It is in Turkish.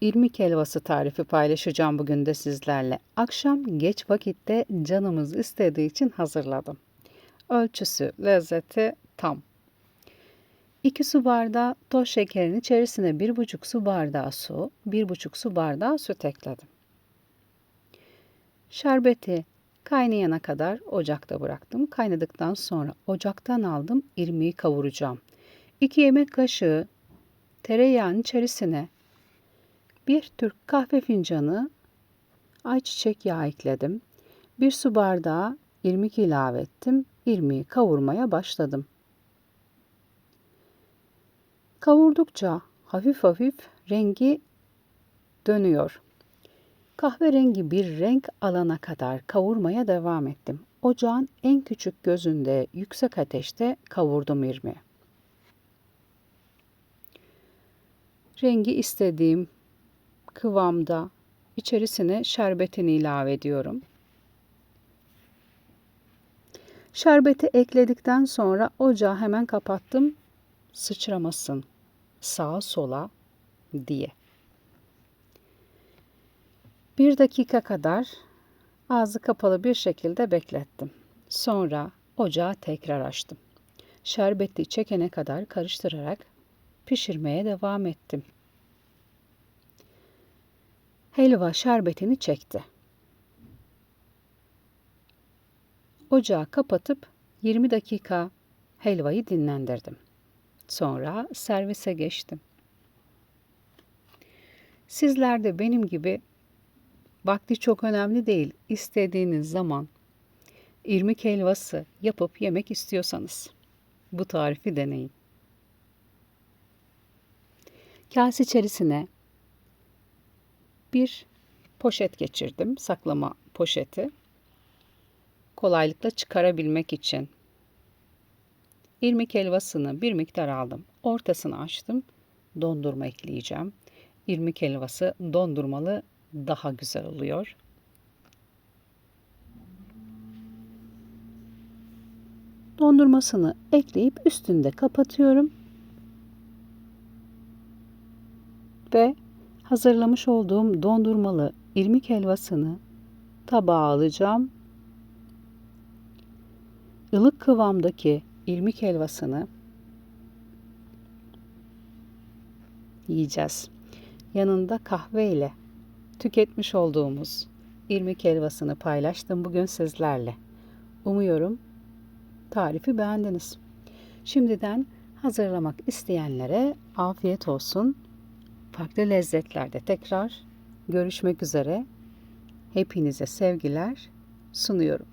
irmik helvası tarifi paylaşacağım bugün de sizlerle. Akşam geç vakitte canımız istediği için hazırladım. Ölçüsü, lezzeti tam. 2 su bardağı toz şekerin içerisine 1,5 su bardağı su, 1,5 su bardağı süt ekledim. Şerbeti kaynayana kadar ocakta bıraktım. Kaynadıktan sonra ocaktan aldım, irmiği kavuracağım. 2 yemek kaşığı tereyağının içerisine bir Türk kahve fincanı ayçiçek yağı ekledim. Bir su bardağı irmik ilave ettim. İrmiği kavurmaya başladım. Kavurdukça hafif hafif rengi dönüyor. Kahverengi bir renk alana kadar kavurmaya devam ettim. Ocağın en küçük gözünde yüksek ateşte kavurdum irmiği. Rengi istediğim kıvamda içerisine şerbetini ilave ediyorum. Şerbeti ekledikten sonra ocağı hemen kapattım. Sıçramasın sağa sola diye. Bir dakika kadar ağzı kapalı bir şekilde beklettim. Sonra ocağı tekrar açtım. Şerbeti çekene kadar karıştırarak pişirmeye devam ettim. Helva şerbetini çekti. Ocağı kapatıp 20 dakika helvayı dinlendirdim. Sonra servise geçtim. Sizler de benim gibi vakti çok önemli değil, istediğiniz zaman irmik helvası yapıp yemek istiyorsanız bu tarifi deneyin. Kase içerisine bir poşet geçirdim, saklama poşeti. Kolaylıkla çıkarabilmek için. İrmik helvasını bir miktar aldım. Ortasını açtım. Dondurma ekleyeceğim. İrmik helvası dondurmalı daha güzel oluyor. Dondurmasını ekleyip üstünde kapatıyorum. Ve hazırlamış olduğum dondurmalı irmik helvasını tabağa alacağım. Ilık kıvamdaki irmik helvasını yiyeceğiz. Yanında kahve ile tüketmiş olduğumuz irmik helvasını paylaştım bugün sizlerle. Umuyorum tarifi beğendiniz. Şimdiden hazırlamak isteyenlere afiyet olsun. Farklı lezzetlerde tekrar görüşmek üzere. Hepinize sevgiler sunuyorum.